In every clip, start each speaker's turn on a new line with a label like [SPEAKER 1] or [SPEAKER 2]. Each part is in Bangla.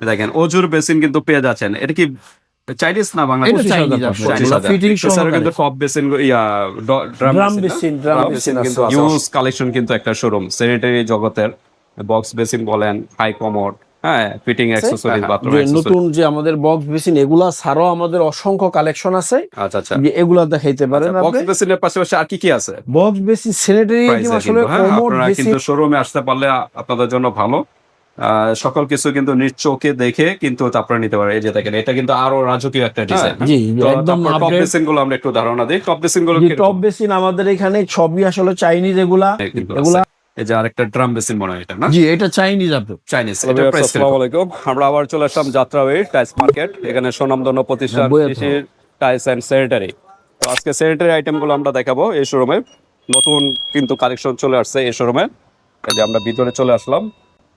[SPEAKER 1] দেখেন অজুর বেসিন কিন্তু পেয়ে যাচ্ছেন। এটা কি চাইনিজ না বাংলা
[SPEAKER 2] এটা Chinese আপনার,
[SPEAKER 1] পঁচিশ
[SPEAKER 2] এগুলো
[SPEAKER 1] হাজার।
[SPEAKER 2] fitting
[SPEAKER 1] এছাড়াও
[SPEAKER 2] সহকারে।
[SPEAKER 1] কিন্তু বেসিন ইয়া ড্রাম কিন্তু ইউজ কালেকশন কিন্তু একটা শোরুম স্যানিটারি জগতের বক্স বেসিন বলেন হাই কমোড হ্যাঁ? ফিটিং অ্যাকসেসরিজ বাথরুম
[SPEAKER 2] নতুন যে আমাদের বক্স বেসিন এগুলা ছাড়াও আমাদের অসংখ্য কালেকশন আছে।
[SPEAKER 1] আচ্ছা আচ্ছা।
[SPEAKER 2] যে এগুলা দেখাইতে পারেন
[SPEAKER 1] বক্স বেসিনের পাশাপাশি আর কি কি আছে?
[SPEAKER 2] বক্স বেসিন স্যানিটারি আসলে
[SPEAKER 1] হ্যাঁ
[SPEAKER 2] কোমোড বেসিন
[SPEAKER 1] কিন্তু শোরুমে আসতে পারলে আপনাদের জন্য ভালো। সকল কিছু কিন্তু নিজ চোখে দেখে কিন্তু তারপরে নিতে পারে। এই যে দেখেন এটা কিন্তু আরও রাজকীয় একটা ডিজাইন
[SPEAKER 2] জি একদম
[SPEAKER 1] টপ বেসিনগুলো আমরা একটু ধারণা দিই। টপ
[SPEAKER 2] বেসিনগুলো টপ বেসিন আমাদের এখানে সবই আসলে চাইনিজ এগুলা এগুলা
[SPEAKER 1] এই যে আরেকটা ড্রাম বেসিন মনে হয় এটা না?
[SPEAKER 2] জি এটা চাইনিজ আপনি।
[SPEAKER 1] চাইনিজ এটা প্রাইস
[SPEAKER 3] আসসালামু
[SPEAKER 1] আলাইকুম। আমরা আবার চলে আসলাম যাত্রাওয়ে টাইলস মার্কেট এখানে সুনামধন্য প্রতিষ্ঠান
[SPEAKER 2] হ্যাঁ,
[SPEAKER 1] কৃষির টাইলস এন্ড স্যানিটারি তো আজকে স্যানিটারি আইটেমগুলো আমরা দেখাবো এই শোরুমে নতুন কিন্তু কালেকশন চলে আসছে এই শোরুমে এই যে আমরা ভিতরে চলে আসলাম।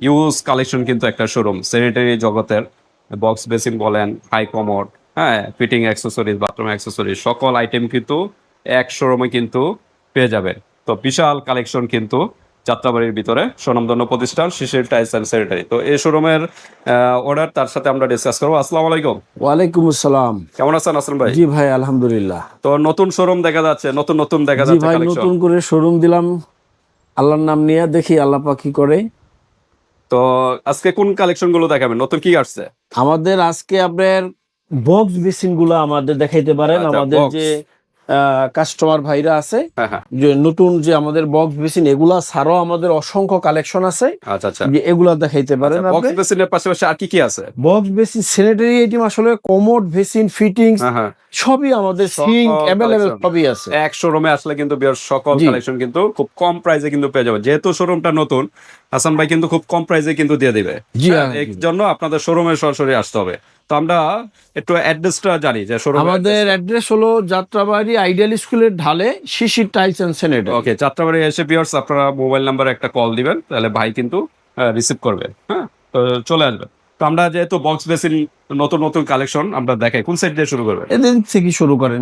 [SPEAKER 1] ইউজ কালেকশন কিন্তু একটা শোরুম স্যানিটারি জগতের বক্স বেসিন বলেন হাই কমোড হ্যাঁ ফিটিং অ্যাক্সেসরিজ বাথরুম অ্যাক্সেসরিজ সকল আইটেম কিন্তু এক শোরুমে কিন্তু পেয়ে যাবে। তো বিশাল কালেকশন কিন্তু যাত্রাবাড়ির ভিতরে সুনামধন্য প্রতিষ্ঠান শিশির টাইলস অ্যান্ড স্যানিটারি। তো এই শোরুমের অর্ডার তার সাথে আমরা ডিসকাস করব। আসসালামু আলাইকুম।
[SPEAKER 2] ওয়ালাইকুম আসসালাম।
[SPEAKER 1] কেমন আছেন আসলাম ভাই?
[SPEAKER 2] জি ভাই আলহামদুলিল্লাহ।
[SPEAKER 1] তো নতুন শোরুম দেখা যাচ্ছে নতুন নতুন দেখা যাচ্ছে
[SPEAKER 2] ভাই নতুন করে শোরুম দিলাম। আল্লাহর নাম নিয়ে দেখি আল্লাহ কি করে।
[SPEAKER 1] তো আজকে কোন কালেকশনগুলো দেখাবেন? নতুন কি আসছে?
[SPEAKER 2] আমাদের আজকে আপনার বক্স মেশিনগুলো আমাদের দেখাইতে পারেন।
[SPEAKER 1] আচ্ছা,
[SPEAKER 2] আমাদের যে কাস্টমার ভাইরা আছে।
[SPEAKER 1] হ্যাঁ হ্যাঁ।
[SPEAKER 2] যে নতুন যে আমাদের বক্স বেসিন এগুলা ছাড়াও আমাদের অসংখ্য কালেকশন আছে।
[SPEAKER 1] আচ্ছা আচ্ছা।
[SPEAKER 2] যে এগুলা দেখাইতে পারেন
[SPEAKER 1] বক্স
[SPEAKER 2] আপনি।
[SPEAKER 1] বেসিনের পাশাপাশি আর কি কি আছে?
[SPEAKER 2] বক্স বেসিন স্যানিটারি আইটেম আসলে কোমোড বেসিন ফিটিংস সবই আমাদের সিঙ্ক অ্যাভেলেবেল সবই আছে।
[SPEAKER 1] এক শোরুমে আসলে কিন্তু বিয়ার সকল কালেকশন কিন্তু খুব কম প্রাইসে কিন্তু পেয়ে যাবে যেহেতু শোরুমটা নতুন হাসান ভাই কিন্তু খুব কম প্রাইসে কিন্তু দিয়ে দিবে।
[SPEAKER 2] জি,
[SPEAKER 1] হ্যাঁ, এর জন্য আপনাদের শোরুমে সরাসরি আসতে হবে। তো আমরা একটু অ্যাড্রেসটা জানি যে
[SPEAKER 2] আমাদের অ্যাড্রেস হলো যাত্রাবাড়ি আইডিয়াল স্কুলের ঢালে Shishir tiles and
[SPEAKER 1] okay Jatrabari এসে পিয়ার্স আপনারা মোবাইল নাম্বারে একটা কল দিবেন তাহলে ভাই কিন্তু রিসিভ করবে হ্যাঁ? তো চলে আসবে। তো আমরা যেহেতু বক্স বেসিন নতুন নতুন কালেকশন আমরা দেখাই কোন সাইড দিয়ে শুরু করবেন?
[SPEAKER 2] এদিন থেকে শুরু করেন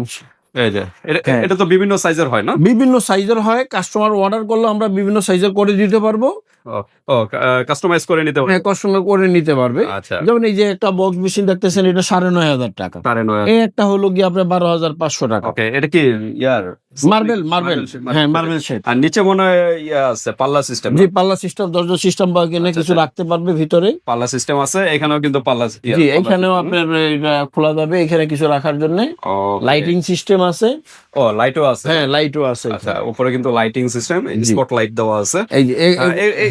[SPEAKER 1] এই যে এটা-
[SPEAKER 2] হ্যাঁ।
[SPEAKER 1] তো বিভিন্ন সাইজের হয় না?
[SPEAKER 2] বিভিন্ন সাইজের হয় কাস্টমার অর্ডার করলে আমরা বিভিন্ন সাইজের করে দিতে পারব।
[SPEAKER 1] ও কাস্টমাইজ করে নিতে হবে
[SPEAKER 2] কাস্টমার করে নিতে পারবে।
[SPEAKER 1] আচ্ছা।
[SPEAKER 2] যেমন এই যে একটা বক্স মেশিন দেখতেছেন এটা সাড়ে নয় হাজার টাকা।
[SPEAKER 1] সাড়ে নয়
[SPEAKER 2] এই একটা হলো গিয়ে আপনার বারো হাজার পাঁচশো টাকা।
[SPEAKER 1] ওকে এটা কি ইয়ার?
[SPEAKER 2] মার্বেল মার্বেল হ্যাঁ মার্বেল সেট
[SPEAKER 1] আর নিচে মনে হয় ইয়া আছে পাল্লা সিস্টেম
[SPEAKER 2] জি পাল্লা সিস্টেম দরজা সিস্টেম বা কিনে কিছু
[SPEAKER 1] আচ্ছা।
[SPEAKER 2] রাখতে পারবে ভিতরে।
[SPEAKER 1] পাল্লা সিস্টেম আছে এখানেও কিন্তু পাল্লা
[SPEAKER 2] জি এখানেও আপনার খোলা যাবে এখানে কিছু রাখার জন্য। লাইটিং সিস্টেম আছে।
[SPEAKER 1] ও লাইটও আছে?
[SPEAKER 2] হ্যাঁ লাইটও আছে
[SPEAKER 1] আচ্ছা উপরে কিন্তু লাইটিং সিস্টেম স্পট লাইট দেওয়া আছে।
[SPEAKER 2] এই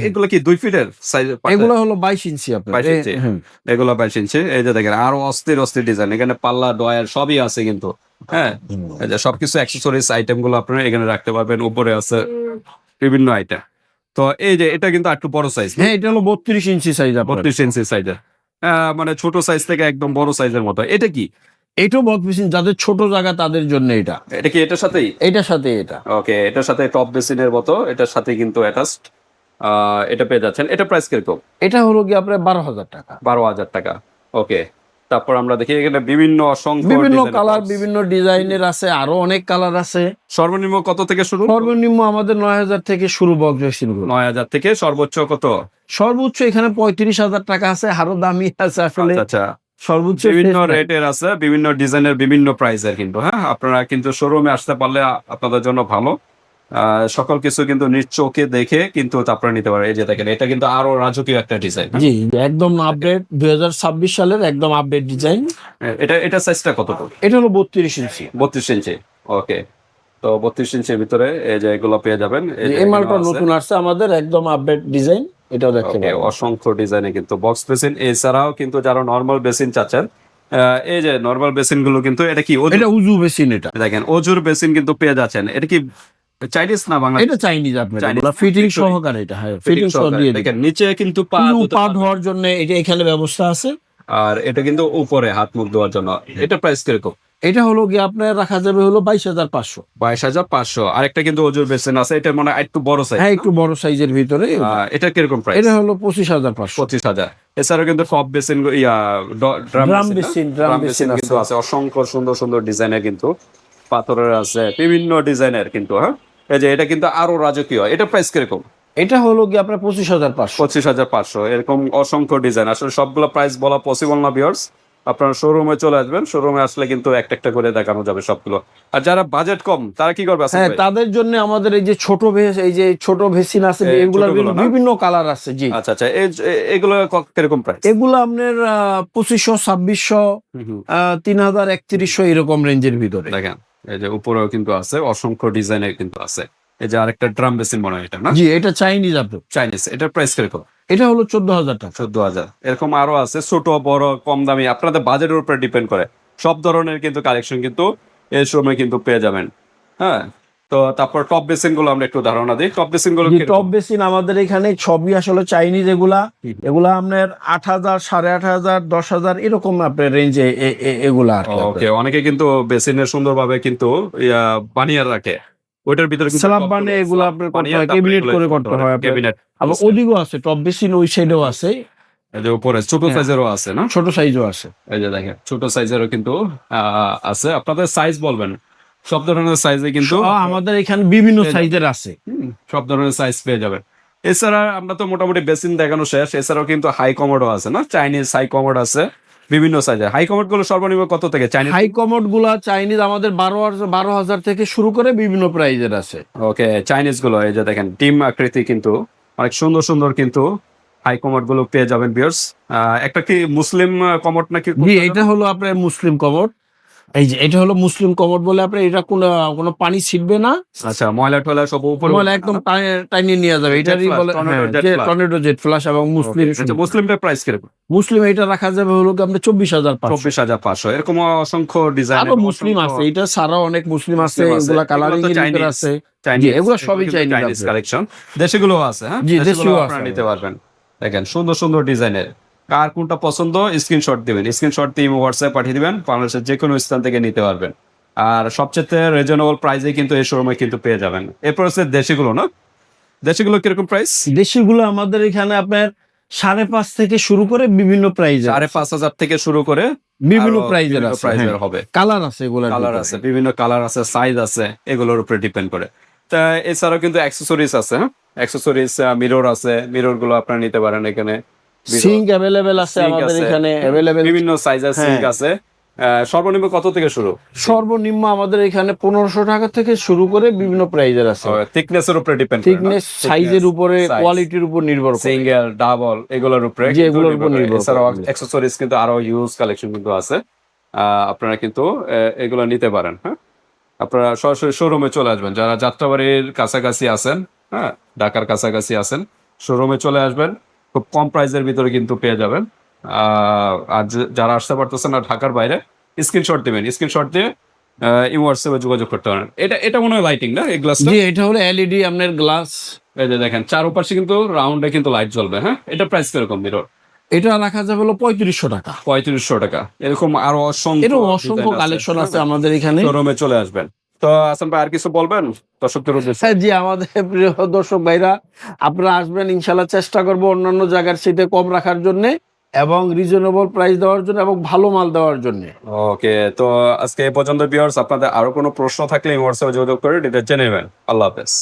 [SPEAKER 1] এগুলো কি দুই ফিটের সাইজ
[SPEAKER 2] এগুলো হলো বাইশ ইঞ্চি আপনার।
[SPEAKER 1] 22 ইঞ্চি।
[SPEAKER 2] হ্যাঁ।
[SPEAKER 1] এগুলো বাইশ ইঞ্চি। এই যে দেখেন আরও অস্থির অস্থির ডিজাইন এখানে পাল্লা ডয়ার সবই আছে কিন্তু। হ্যাঁ এই সবকিছু অ্যাক্সেসরিজ আইটেমগুলো আপনারা এখানে রাখতে পারবেন। উপরে আছে বিভিন্ন আইটেম তো এই যে এটা কিন্তু একটু বড় সাইজ
[SPEAKER 2] হ্যাঁ এটা হলো বত্রিশ ইঞ্চি সাইজ
[SPEAKER 1] বত্রিশ ইঞ্চি সাইজের মানে ছোট সাইজ থেকে একদম বড় সাইজের মতো। এটা কি?
[SPEAKER 2] এটাও বক্স মেশিন যাদের ছোট জায়গা তাদের জন্য এটা।
[SPEAKER 1] এটা কি এটার সাথেই?
[SPEAKER 2] এটার সাথে এটা।
[SPEAKER 1] ওকে এটার সাথে টপ বেসিনের মতো এটার সাথে কিন্তু অ্যাটাচড এটা পেয়ে যাচ্ছেন। এটা প্রাইস কীরকম?
[SPEAKER 2] এটা হলো কি আপনার বারো হাজার টাকা।
[SPEAKER 1] বারো হাজার টাকা। ওকে তারপর আমরা দেখি এখানে বিভিন্ন অসংখ্য
[SPEAKER 2] বিভিন্ন কালার বিভিন্ন ডিজাইনের আছে আরও অনেক কালার আছে।
[SPEAKER 1] সর্বনিম্ন কত থেকে শুরু?
[SPEAKER 2] সর্বনিম্ন আমাদের নয় হাজার থেকে শুরু বক্স মেশিন
[SPEAKER 1] নয় হাজার থেকে সর্বোচ্চ কত?
[SPEAKER 2] সর্বোচ্চ এখানে পঁয়ত্রিশ হাজার টাকা আছে আরও দামি আছে আসলে।
[SPEAKER 1] আচ্ছা আচ্ছা।
[SPEAKER 2] সর্বোচ্চ
[SPEAKER 1] বিভিন্ন। রেটের আছে বিভিন্ন ডিজাইনের বিভিন্ন প্রাইসের কিন্তু হ্যাঁ? আপনারা কিন্তু শোরুমে আসতে পারলে আপনাদের জন্য ভালো। সকল কিছু কিন্তু নিজ চোখে দেখে কিন্তু তারপরে নিতে পারে। এই যে দেখেন এটা কিন্তু আরও রাজকীয় একটা ডিজাইন
[SPEAKER 2] জি একদম আপডেট দুই হাজার ছাব্বিশ সালের একদম আপডেট ডিজাইন
[SPEAKER 1] এটা এটা সাইজটা কত
[SPEAKER 2] এটা হলো বত্রিশ ইঞ্চি।
[SPEAKER 1] বত্রিশ ইঞ্চি ওকে। তো বত্রিশ ইঞ্চির ভিতরে এই যে এগুলো পেয়ে যাবেন এই
[SPEAKER 2] মালটা নতুন আসছে আমাদের একদম আপডেট ডিজাইন এটাও দেখতে পাবেন।
[SPEAKER 1] অসংখ্য ডিজাইনে কিন্তু বক্স বেসিন এছাড়াও কিন্তু যারা নর্মাল বেসিন চাচ্ছেন এই যে নর্মাল বেসিনগুলো কিন্তু এটা কি
[SPEAKER 2] এটা উজু মেশিন এটা।
[SPEAKER 1] দেখেন অজুর বেসিন কিন্তু পেয়ে যাচ্ছেন। এটা কি চাইনিজ না বাংলা?
[SPEAKER 2] এটা চাইনিজ আপনার
[SPEAKER 1] Chinese,
[SPEAKER 2] ফিটিং সহকারে এটা হ্যাঁ ফিটিং সহ
[SPEAKER 1] সহকারে।
[SPEAKER 2] দিয়ে
[SPEAKER 1] দেখেন নিচে কিন্তু পা
[SPEAKER 2] পা ধোয়ার জন্য এটা এখানে ব্যবস্থা আছে।
[SPEAKER 1] আর এটা কিন্তু উপরে হাত মুখ ধোয়ার জন্য। এটা প্রাইস কীরকম?
[SPEAKER 2] এটা হলো আপনার রাখা যাবে হলো বাইশ হাজার পাঁচশো।
[SPEAKER 1] বাইশ হাজার পাঁচশো। কিন্তু বেসিন আছে এটা মানে একটু বড় সাইজ
[SPEAKER 2] হ্যাঁ একটু বড় সাইজের ভিতরে।
[SPEAKER 1] এটা কীরকম প্রাইস
[SPEAKER 2] এটা হলো পঁচিশ হাজার পাঁচশো।
[SPEAKER 1] পঁচিশ হাজার। এছাড়াও কিন্তু বেসিন ইয়া ড্রাম কিন্তু আছে। অসংখ্য সুন্দর সুন্দর ডিজাইনের কিন্তু পাথরের আছে। বিভিন্ন ডিজাইনের কিন্তু হ্যাঁ? এই যে এটা কিন্তু আরও রাজকীয়। এটা প্রাইস কীরকম?
[SPEAKER 2] এটা হলো কি আপনার পঁচিশ হাজার পাঁচশো।
[SPEAKER 1] পঁচিশ হাজার পাঁচশো এরকম অসংখ্য ডিজাইন আসলে সবগুলো প্রাইস বলা পসিবল না বিয়ার্স আপনারা শোরুমে চলে আসবেন শোরুমে আসলে কিন্তু একটা একটা করে দেখানো যাবে সবগুলো। আর যারা বাজেট কম তারা কি করবে
[SPEAKER 2] হ্যাঁ তাদের জন্য আমাদের এই যে ছোট ভেস এই যে ছোট ভেসিন আছে এগুলো বিভিন্ন কালার আছে জি।
[SPEAKER 1] আচ্ছা আচ্ছা এই- এগুলো কীরকম প্রাইস
[SPEAKER 2] এগুলো আপনার পঁচিশশো ছাব্বিশশো তিন হাজার একত্রিশশো এরকম রেঞ্জের ভিতরে।
[SPEAKER 1] দেখেন। এই যে উপরেও কিন্তু আছে অসংখ্য ডিজাইনের কিন্তু আছে। এই যে আরেকটা ড্রাম বেসিন মনে হয় এটা না?
[SPEAKER 2] জি এটা চাইনিজ আপনার
[SPEAKER 1] চাইনিজ এটার প্রাইস কীরকম
[SPEAKER 2] এটা হলো চোদ্দ হাজার টাকা।
[SPEAKER 1] চোদ্দ হাজার এরকম আরও আছে ছোট বড় কম দামি আপনাদের বাজেটের উপরে ডিপেন্ড করে। সব ধরনের কিন্তু কালেকশন কিন্তু এই সময় কিন্তু পেয়ে যাবেন। হ্যাঁ? তো তারপর টপ বেসিনগুলো আমরা একটু ধারণা দিই। টপ বেসিনগুলো
[SPEAKER 2] টপ বেসিন আমাদের এখানে ছবি আসলে চাইনিজ এগুলা। এগুলা আপনার আট হাজার সাড়ে আট হাজার দশ হাজার এরকম আপনার রেঞ্জে এগুলা
[SPEAKER 1] ওকে অনেকে কিন্তু বেসিনের সুন্দরভাবে কিন্তু বানিয়ে রাখে। ওইটার ভিতরে
[SPEAKER 2] স্ল্যাব বানিয়ে এগুলো আপনার করতে হয়, cabinet করে
[SPEAKER 1] করতে
[SPEAKER 2] হয়
[SPEAKER 1] cabinet
[SPEAKER 2] আবার। ওদিকেও আছে টপ বেসিন ওই সাইডেও আছে।
[SPEAKER 1] এই উপরে ছোট
[SPEAKER 2] হ্যাঁ।
[SPEAKER 1] সাইজেরও আছে না?
[SPEAKER 2] ছোট সাইজও আছে।
[SPEAKER 1] এই যে দেখেন ছোট সাইজেরও কিন্তু আছে। আপনাদের সাইজ বলবেন? সব ধরনের সাইজে কিন্তু
[SPEAKER 2] আমাদের এখানে বিভিন্ন সাইজের আছে।
[SPEAKER 1] সব ধরনের সাইজ পেয়ে যাবেন এছাড়া আমরা তো মোটামুটি বেসিন দেখানো শেষ। এছাড়াও কিন্তু হাই কমোডও আছে না? চাইনিজ হাই কমোড আছে। বিভিন্ন সাইজের হাই কমোডগুলো সর্বনিম্ন কত থেকে? চাইনিজ
[SPEAKER 2] হাই কমোডগুলা চাইনিজ আমাদের বারো হাজার বারো হাজার থেকে শুরু করে বিভিন্ন প্রাইজের আছে।
[SPEAKER 1] ওকে চাইনিজগুলো এই যে দেখেন ডিম আকৃতি কিন্তু অনেক সুন্দর সুন্দর কিন্তু হাই কমোডগুলো পেয়ে যাবেন বিয়ার্স একটা কি মুসলিম কমোড নাকি
[SPEAKER 2] এটা হলো আপনার মুসলিম কমোড এই যে এটা হলো মুসলিম কমোড বলে আপনার এটা কোনো কোনো পানি ছিটবে না।
[SPEAKER 1] আচ্ছা ময়লা টয়লা সব উপরে
[SPEAKER 2] বলে একদম টানে- টানিয়ে নিয়ে যাবে এটারই বলে টর্নেডো জেট ফ্লাশ এবং মুসলিম
[SPEAKER 1] আচ্ছা মুসলিমটার প্রাইস কীরকম?
[SPEAKER 2] মুসলিম এটা রাখা যাবে হলো আপনার চব্বিশ হাজার
[SPEAKER 1] চব্বিশ হাজার পাঁচশো। এরকম অসংখ্য ডিজাইন
[SPEAKER 2] আরও মুসলিম আছে এটা ছাড়াও অনেক মুসলিম আছে। এগুলা কালারিং আছে। জি, এগুলো সবই
[SPEAKER 1] চাইনিজ। কালেকশন দেশিগুলো আছে। হ্যাঁ?
[SPEAKER 2] জি,
[SPEAKER 1] দেশিগুলো আপনারা। নিতে পারবেন। দেখেন সুন্দর সুন্দর ডিজাইনের কার কোনটা পছন্দ স্ক্রিনশট দিবেন। স্ক্রিনশট দিয়ে হোয়াটসঅ্যাপ পাঠিয়ে দিবেন বাংলাদেশের যে কোনো স্থান থেকে নিতে পারবেন। আর সবচেয়ে রিজনেবল প্রাইসে কিন্তু এই শোরুমে কিন্তু পেয়ে যাবেন। এরপর হচ্ছে দেশিগুলো না? দেশিগুলো কীরকম প্রাইস
[SPEAKER 2] দেশিগুলো আমাদের এখানে আপনার সাড়ে পাঁচ থেকে শুরু করে বিভিন্ন প্রাইজ
[SPEAKER 1] সাড়ে পাঁচ হাজার থেকে শুরু করে
[SPEAKER 2] বিভিন্ন প্রাইজের
[SPEAKER 1] প্রাইজের
[SPEAKER 2] হ্যাঁ।
[SPEAKER 1] হবে।
[SPEAKER 2] কালার আছে এগুলোর
[SPEAKER 1] কালার আছে বিভিন্ন কালার আছে সাইজ আছে এগুলোর উপরে ডিপেন্ড করে। তা এছাড়াও কিন্তু অ্যাক্সেসরিজ আছে অ্যাক্সেসরিজ মিরর আছে মিররগুলো আপনারা নিতে পারেন এখানে।
[SPEAKER 2] সিঙ্ক অ্যাভেলেবেল আছে আমাদের এখানে অ্যাভেলেবেল
[SPEAKER 1] বিভিন্ন সাইজের সিঙ্ক
[SPEAKER 2] হ্যাঁ।
[SPEAKER 1] আছে। সর্বনিম্ন কত থেকে শুরু?
[SPEAKER 2] সর্বনিম্ন আমাদের এখানে পনেরোশো টাকা থেকে শুরু করে বিভিন্ন প্রাইজের আছে।
[SPEAKER 1] থিকনেসের উপরে ডিপেন্ড
[SPEAKER 2] থিকনেস সাইজের উপরে কোয়ালিটির উপর নির্ভর করে।
[SPEAKER 1] সিঙ্গেল ডাবল এগুলোর উপরে
[SPEAKER 2] এগুলোর উপর নির্ভর
[SPEAKER 1] এছাড়াও। অ্যাক্সেসরিজ কিন্তু আরও ইউজ কালেকশন কিন্তু আছে। আপনারা কিন্তু এগুলো নিতে পারেন হ্যাঁ? আপনারা সরাসরি শোরুমে চলে আসবেন। যারা যাত্রাবাড়ির কাছাকাছি আছেন হ্যাঁ ঢাকার কাছাকাছি আছেন শোরুমে চলে আসবেন। খুব কম প্রাইসের ভিতরে কিন্তু পেয়ে যাবেন। আর যারা আসতে পারতেছেন না ঢাকার বাইরে স্ক্রিনশট দিবেন। স্ক্রিনশট দিয়ে ইউ হোয়াটসঅ্যাপে যোগাযোগ করতে পারেন। এটা এটা মনে হয় লাইটিং না? এই গ্লাসটা
[SPEAKER 2] জি এটা হলো এলইডি আপনার গ্লাস
[SPEAKER 1] এই যে দেখেন চারপাশে কিন্তু রাউন্ডে কিন্তু লাইট জ্বলবে হ্যাঁ? এটা প্রাইস কীরকম মিরর
[SPEAKER 2] এটা রাখা যাবে হলো পঁয়ত্রিশশো টাকা।
[SPEAKER 1] পঁয়ত্রিশশো টাকা। এরকম আরও অসংখ্য
[SPEAKER 2] এরকম অসংখ্য কালেকশন আছে। আমাদের এখানে।
[SPEAKER 1] শোরুমে চলে আসবেন। তো আসান ভাই আর কিছু বলবেন? দর্শকদের উদ্দেশ্যে।
[SPEAKER 2] হ্যাঁ জি আমাদের প্রিয় দর্শক ভাইরা আপনারা আসবেন ইনশাল্লাহ চেষ্টা করব অন্যান্য জায়গার সাথে কম রাখার জন্য এবং রিজনেবল প্রাইস দেওয়ার জন্য এবং ভালো মাল দেওয়ার জন্য।
[SPEAKER 1] ওকে তো আজকে এ পর্যন্ত আপনাদের আরও কোনো প্রশ্ন থাকলে হোয়াটসঅ্যাপে যোগাযোগ করে এটা জেনে নেবেন। আল্লাহ হাফেজ।